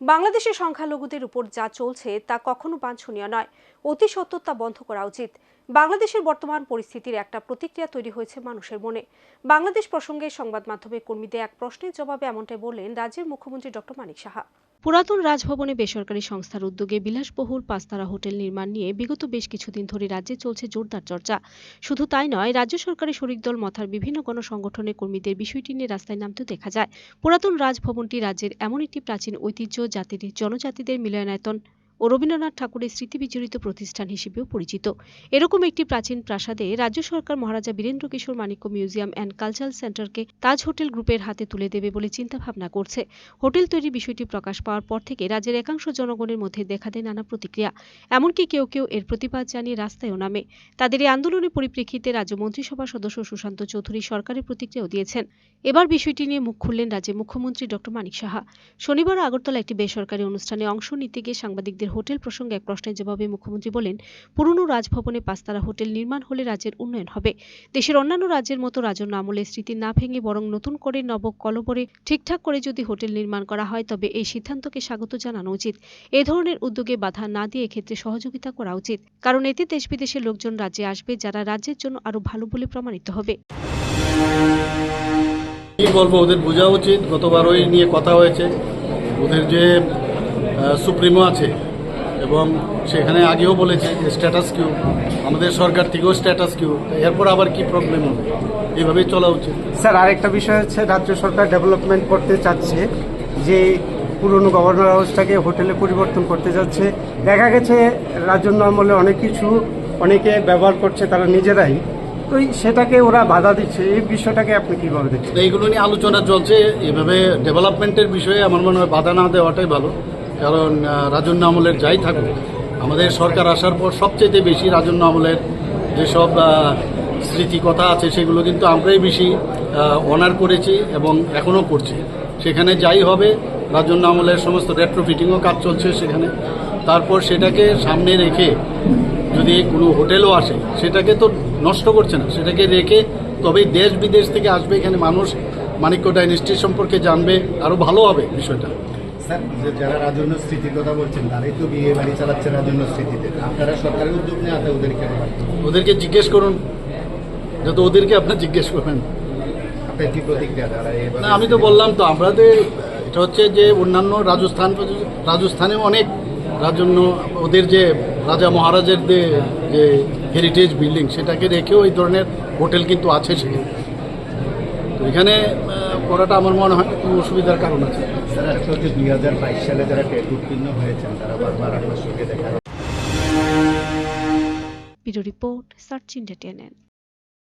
বাংলাদেশের সংখ্যালঘুদের উপর যা চলছে তা কখনো বাঞ্ছনীয় নয়। অতি সত্যতা বন্ধ করা উচিত। বাংলাদেশের বর্তমান পরিস্থিতির একটা প্রতিক্রিয়া তৈরি হয়েছে মানুষের মনে। বাংলাদেশ প্রসঙ্গে সংবাদ মাধ্যমে কর্মীদের এক প্রশ্নের জবাবে এমনটাই বললেন রাজ্যের মুখ্যমন্ত্রী ডক্টর মানিক সাহা। পুরাতন রাজভবনে বেসরকারি সংস্থার উদ্যোগে বিলাসবহুল পাঁচতারা হোটেল নির্মাণ নিয়ে বিগত বেশ কিছুদিন ধরে রাজ্যে চলছে জোরদার চর্চা। শুধু তাই নয়, রাজ্য সরকারের শরিক দল মথার বিভিন্ন গণসংগঠনের কর্মীদের বিষয়টি নিয়ে রাস্তায় নামতেও দেখা যায়। পুরাতন রাজভবনটি রাজ্যের এমন একটি প্রাচীন ঐতিহ্য, জাতির জনজাতিদের মিলনায়তন ও রবীন্দ্রনাথ ঠাকুরের স্মৃতি বিজড়িত প্রতিষ্ঠান হিসেবেও পরিচিত। এরকম একটি প্রাচীন প্রাসাদে রাজ্য সরকার Maharaja Birendra Kishore Manikya museum and cultural সেন্টারকে Taj hotel গ্রুপের হাতে তুলে দেবে বলে চিন্তা ভাবনা করছে। হোটেল তৈরির বিষয়টি প্রকাশ পাওয়ার পর থেকে রাজ্যের একাংশ জনগণের মধ্যে দেখা দেয় নানা প্রতিক্রিয়া। এমনকি কেউ কেউ এর প্রতিবাদ জানিয়ে রাস্তায়ও নামে। তাদের এই আন্দোলনের পরিপ্রেক্ষিতে রাজ্য মন্ত্রিসভার সদস্য সুশান্ত চৌধুরী সরকারের প্রতিক্রিয়াও দিয়েছেন। এবার বিষয়টি নিয়ে মুখ খুললেন রাজ্যের মুখ্যমন্ত্রী ডক্টর মানিক সাহা। শনিবার আগরতলা একটি বেসরকারি অনুষ্ঠানে অংশ নিতে গিয়ে সাংবাদিকদের হোটেল প্রসঙ্গে এক প্রশ্নের জবাবে মুখ্যমন্ত্রী বলেন, পুরনো রাজভবনে পাঁচতারা হোটেল নির্মাণ হলে রাজ্যের উন্নয়ন হবে। দেশের অন্যান্য রাজ্যের মতো রাজন্য আমলের স্মৃতি না ভেঙে বরং নতুন করে নব কলবরে ঠিকঠাক করে যদি হোটেল নির্মাণ করা হয়, তবে এই সিদ্ধান্তকে স্বাগত জানানো উচিত। এ ধরনের উদ্যোগে বাধা না দিয়ে এক্ষেত্রে সহযোগিতা করা উচিত। কারণ এতে দেশ বিদেশের লোকজন রাজ্যে আসবে, যারা রাজ্যের জন্য আরও ভালো বলে প্রমাণিত হবে। কি বলব, ওদের বোঝা উচিত। গতবার ওই নিয়ে কথা হয়েছে। ওদের যে সুপ্রিমো আছে এবং সেখানে আগেও বলেছে যে স্ট্যাটাস কিউ আমাদের সরকার থেকেও স্ট্যাটাস কিউ এরপর আবার কি প্রবলেম হবে? এইভাবেই চলা উচিত। স্যার আরেকটা বিষয় হচ্ছে রাজ্য সরকার ডেভেলপমেন্ট করতে চাচ্ছে যে পুরনো গভর্নর হাউসটাকে হোটেলে পরিবর্তন করতে যাচ্ছে। দেখা গেছে রাজন্য আমলে অনেক কিছু অনেকে ব্যবহার করছে তারা নিজেরাই। তো সেটাকে ওরা বাধা দিচ্ছে এই বিষয়টাকে আপনি কীভাবে দেখছেন? এইগুলো নিয়ে আলোচনা চলছে এভাবে ডেভেলপমেন্টের বিষয়ে আমার মনে হয় বাধা না দেওয়াটাই ভালো। কারণ রাজন্য আমলের যাই থাকুক আমাদের সরকার আসার পর সবচেয়ে বেশি রাজন্য আমলের যেসব আহ, স্মৃতি কথা আছে সেগুলো কিন্তু আমরাই বেশি অনার করেছি এবং এখনও করছি। সেখানে যাই হবে রাজন্য আমলের সমস্ত রেট্রোফিটিংও কাজ চলছে সেখানে। তারপর সেটাকে সামনে রেখে যদি কোনো হোটেলও আসে সেটাকে তো নষ্ট করছে না সেটাকে রেখে তবেই দেশ বিদেশ থেকে আসবে এখানে মানুষ মানিক্য ডাইনেস্টি সম্পর্কে জানবে আরও ভালো হবে বিষয়টা। স্যার যে যারা রাজন্য স্মৃতির কথা বলছেন তারাই তো বিয়ে বাড়ি চালাচ্ছে রাজন্য স্মৃতিতে আপনারা সরকারের উদ্যোগ ওদেরকে ওদেরকে জিজ্ঞেস করুন। যত ওদেরকে আপনার জিজ্ঞেস করবেন আপনার কি প্রতিক্রিয়া না আমি তো বললাম তো আমাদের এটা হচ্ছে যে অন্যান্য রাজস্থান রাজস্থানেও অনেক রাজন্য ওদের যে রাজা মহারাজের যে যে হেরিটেজ বিল্ডিং সেটাকে রেখেও এই ধরনের হোটেল কিন্তু আছে সেখানে। তো এখানে আহ, করাটা আমার মনে হয় কোনো অসুবিধার কারণ আছে। স্যার দুই হাজার বাইশ সালে যারা টেট উত্তীর্ণ হয়েছেন তারা বারবার আপনার সঙ্গে দেখা রিপোর্ট সার্চ ইন্ডিয়া